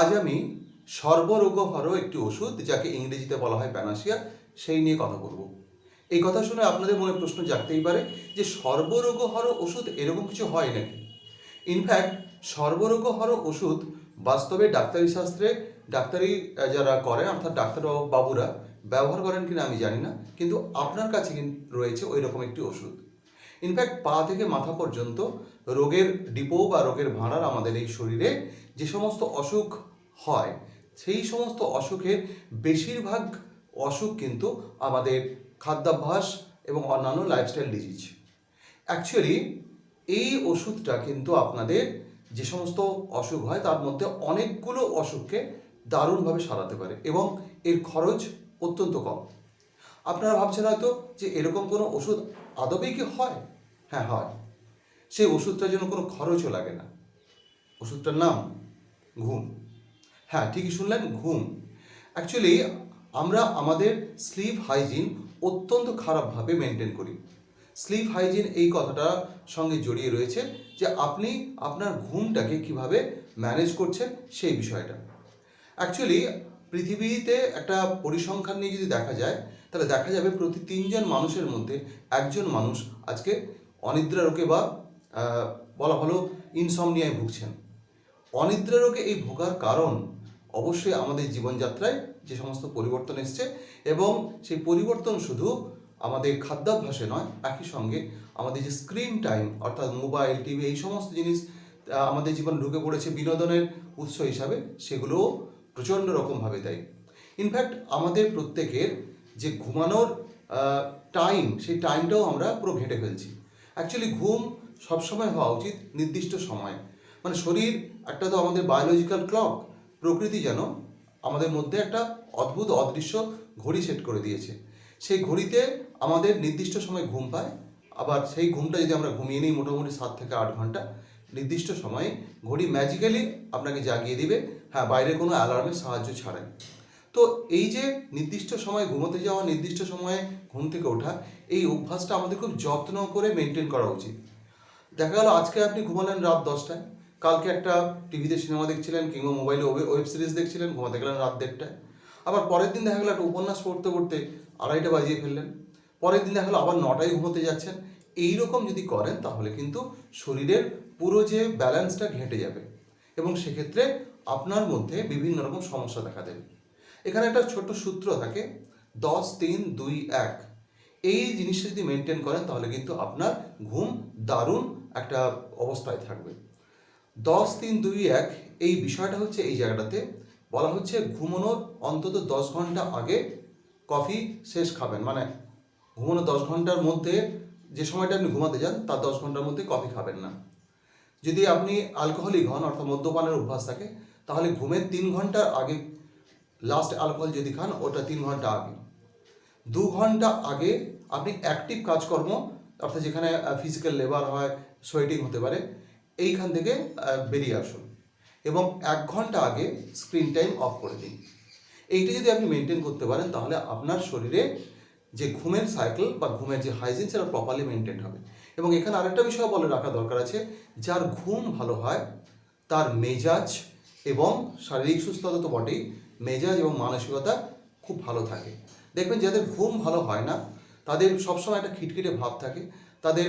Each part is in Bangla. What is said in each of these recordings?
আজ আমি সর্বরোগহর একটি ওষুধ, যাকে ইংরেজিতে বলা হয় প্যানাসিয়া, সেই নিয়ে কথা বলব। এই কথা শুনে আপনাদের মনে প্রশ্ন জাগতেই পারে যে সর্বরোগহর ওষুধ এরকম কিছু হয় নাকি? ইনফ্যাক্ট সর্বরোগহর ওষুধ বাস্তবে ডাক্তারি শাস্ত্রে, ডাক্তারি যারা করেন অর্থাৎ ডাক্তার বাবুরা, ব্যবহার করেন কিনা আমি জানি না, কিন্তু আপনার কাছে রয়েছে ওই রকম একটি ওষুধ। ইনফ্যাক্ট পা থেকে মাথা পর্যন্ত রোগের ডিপো বা রোগের ভাঁড়ার আমাদের এই শরীরে যে সমস্ত অসুখ হয়। সেই সমস্ত অসুখের বেশিরভাগ অসুখ কিন্তু আমাদের খাদ্যাভ্যাস এবং অন্যান্য লাইফস্টাইল ডিজিজ অ্যাকচুয়ালি এই ওষুধটা কিন্তু আপনাদের যে সমস্ত অসুখ হয়, তার মধ্যে অনেকগুলো অসুখকে দারুণভাবে সারাতে পারে এবং এর খরচ অত্যন্ত কম। আপনারা ভাবছেন হয়তো যে এরকম কোনো ওষুধ আদবেই কি হয়? হ্যাঁ হয়। সেই ওষুধটার জন্য কোনো খরচও লাগে না। ওষুধটার নাম ঘুম। হ্যাঁ ঠিকই শুনলেন, ঘুম। অ্যাকচুয়ালি আমরা আমাদের স্লিপ হাইজিন অত্যন্ত খারাপভাবে মেনটেন করি। স্লিপ হাইজিন এই কথাটা সঙ্গে জড়িয়ে রয়েছে যে আপনি আপনার ঘুমটাকে কীভাবে ম্যানেজ করছেন সেই বিষয়টা। অ্যাকচুয়ালি পৃথিবীতে একটা পরিসংখ্যান নিয়ে যদি দেখা যায়, তাহলে দেখা যাবে প্রতি তিনজন মানুষের মধ্যে একজন মানুষ আজকে অনিদ্রা রোগে বা বলা ভালো ইনসমনিয়ায় ভুগছেন। অনিদ্রা রোগে এই ভোগার কারণ অবশ্যই আমাদের জীবনযাত্রায় যে সমস্ত পরিবর্তন এসছে এবং সেই পরিবর্তন শুধু আমাদের খাদ্যাভ্যাসে নয়, একই সঙ্গে আমাদের যে স্ক্রিন টাইম অর্থাৎ মোবাইল টিভি এই সমস্ত জিনিস আমাদের জীবনে ঢুকে পড়েছে বিনোদনের উৎস হিসাবে, সেগুলোও প্রচণ্ড রকমভাবে দেয় ইনফ্যাক্ট আমাদের প্রত্যেকের যে ঘুমানোর টাইম সেই টাইমটাও আমরা পুরো ঘেঁটে ফেলছি। অ্যাকচুয়ালি ঘুম সবসময় হওয়া উচিত নির্দিষ্ট সময়। মানে শরীর, একটা তো আমাদের বায়োলজিক্যাল ক্লক প্রকৃতি যেন আমাদের মধ্যে একটা অদ্ভুত, অদৃশ্য ঘড়ি সেট করে দিয়েছে। সেই ঘড়িতে আমাদের নির্দিষ্ট সময় ঘুম পায়, আবার সেই ঘুমটা যদি আমরা ঘুমিয়ে নিই মোটামুটি সাত থেকে আট ঘণ্টা, নির্দিষ্ট সময়ে ঘড়ি ম্যাজিক্যালি আপনাকে জাগিয়ে দিবে। হ্যাঁ বাইরে কোনো অ্যালার্মের সাহায্য ছাড়াই। তো এই যে নির্দিষ্ট সময় ঘুমোতে যাওয়া, নির্দিষ্ট সময়ে ঘুম থেকে ওঠা, এই অভ্যাসটা আমাদের খুব যত্ন করে মেনটেন করা উচিত। দেখা গেল আজকে আপনি ঘুমালেন রাত দশটায়। কালকে একটা টিভিতে সিনেমা দেখছিলেন কিংবা মোবাইলে ওয়েব সিরিজ দেখছিলেন, ঘুমাতে গেলেন রাত দেড়টায়। আবার পরের দিন দেখা গেলো একটা উপন্যাস পড়তে পড়তে আড়াইটা বাজিয়ে ফেললেন। পরের দিন দেখা গেলো আবার নটায় ঘুমোতে যাচ্ছেন। এই রকম যদি করেন, তাহলে কিন্তু শরীরের পুরো যে ব্যালেন্সটা ঘেঁটে যাবে। এবং সেক্ষেত্রে আপনার মধ্যে বিভিন্ন রকম সমস্যা দেখা দেবে। এখানে একটা ছোট্ট সূত্র থাকে, দশ তিন দুই এক। এই জিনিসটা যদি মেনটেন করেন, তাহলে কিন্তু আপনার ঘুম দারুণ একটা অবস্থায় থাকবে। দশ তিন দুই এক, এই বিষয়টা হচ্ছে এই জায়গাটাতে। বলা হচ্ছে ঘুমানোর অন্তত দশ ঘণ্টা আগে কফি শেষ খাবেন। মানে ঘুমানোর দশ ঘণ্টার মধ্যে যে সময়টা আপনি ঘুমাতে যান, তার দশ ঘণ্টার মধ্যে কফি খাবেন না। যদি আপনি অ্যালকোহলিক হন, অর্থাৎ মদ্যপানের অভ্যাস থাকে, তাহলে ঘুমের তিন ঘণ্টার আগে লাস্ট অ্যালকোহল যদি খান, ওটা তিন ঘণ্টা আগে। দু ঘণ্টা আগে আপনি অ্যাক্টিভ কাজকর্ম, অর্থাৎ যেখানে ফিজিক্যাল লেবার হয় সোয়েটিং হতে পারে এইখান থেকে বেরিয়ে আসুন। এবং এক ঘণ্টা আগে স্ক্রিন টাইম অফ করে দিন। এইটা যদি আপনি মেনটেন করতে পারেন, তাহলে আপনার শরীরে যে ঘুমের সাইকেল বা ঘুমের যে হাইজিন সেটা প্রপারলি মেনটেন হবে। এবং এখানে আরেকটা বিষয় বলে রাখা দরকার আছে, যার ঘুম ভালো হয়, তার মেজাজ এবং শারীরিক সুস্থতা তো বটেই, মেজাজ এবং মানসিকতা খুব ভালো থাকে। দেখবেন যাদের ঘুম ভালো হয় না, তাদের সবসময় একটা খিটখিটে ভাব থাকে, তাদের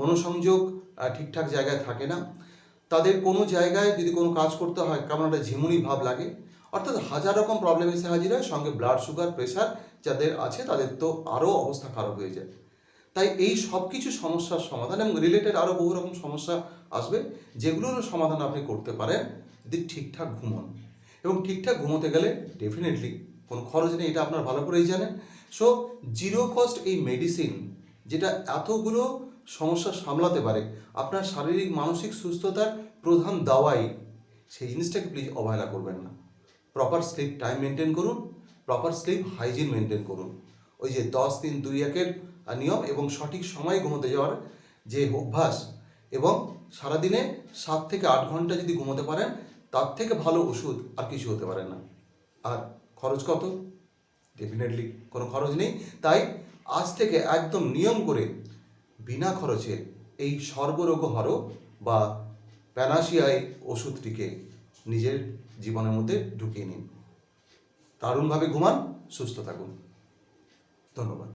মনোসংযোগ ঠিকঠাক জায়গায় থাকে না। তাদের কোনো জায়গায় যদি কোনো কাজ করতে হয়, কেমন একটা ঝিমুনি ভাব লাগে, অর্থাৎ হাজার রকম প্রবলেম এসে হাজির হয় সঙ্গে ব্লাড সুগার প্রেশার যাদের আছে, তাদের তো আরও অবস্থা খারাপ হয়ে যায়। তাই এই সব কিছু সমস্যার সমাধান এবং রিলেটেড আরও বহু রকম সমস্যা আসবে, যেগুলোর সমাধান আপনি করতে পারেন যদি ঠিকঠাক ঘুমন। এবং ঠিকঠাক ঘুমোতে গেলে ডেফিনেটলি কোনো খরচ নেই, এটা আপনার ভালো করেই জানেন। সো জিরো কস্ট এই মেডিসিন যেটা এতগুলো সমস্যা সামলাতে পারে। আপনার শারীরিক, মানসিক সুস্থতার প্রধান দাওয়াই। সেই জিনিসটাকে প্লিজ অবহেলা করবেন না। প্রপার স্লিপ টাইম মেনটেন করুন প্রপার স্লিপ হাইজিন মেনটেন করুন। ওই যে দশ দিন দুই একের নিয়ম এবং সঠিক সময়ে ঘুমোতে যাওয়ার যে অভ্যাস এবং সারাদিনে সাত থেকে আট ঘণ্টা যদি ঘুমোতে পারেন, তার থেকে ভালো ওষুধ আর কিছু হতে পারে না। আর খরচ কত? ডেফিনেটলি কোনো খরচ নেই। তাই আজ থেকে একদম নিয়ম করে বিনা খরচে এই সর্বরোগ হর বা প্যানাসিয়ায় ওষুধটিকে নিজের জীবনের মধ্যে ঢুকিয়ে নিন। দারুণভাবে ঘুমান, সুস্থ থাকুন। ধন্যবাদ।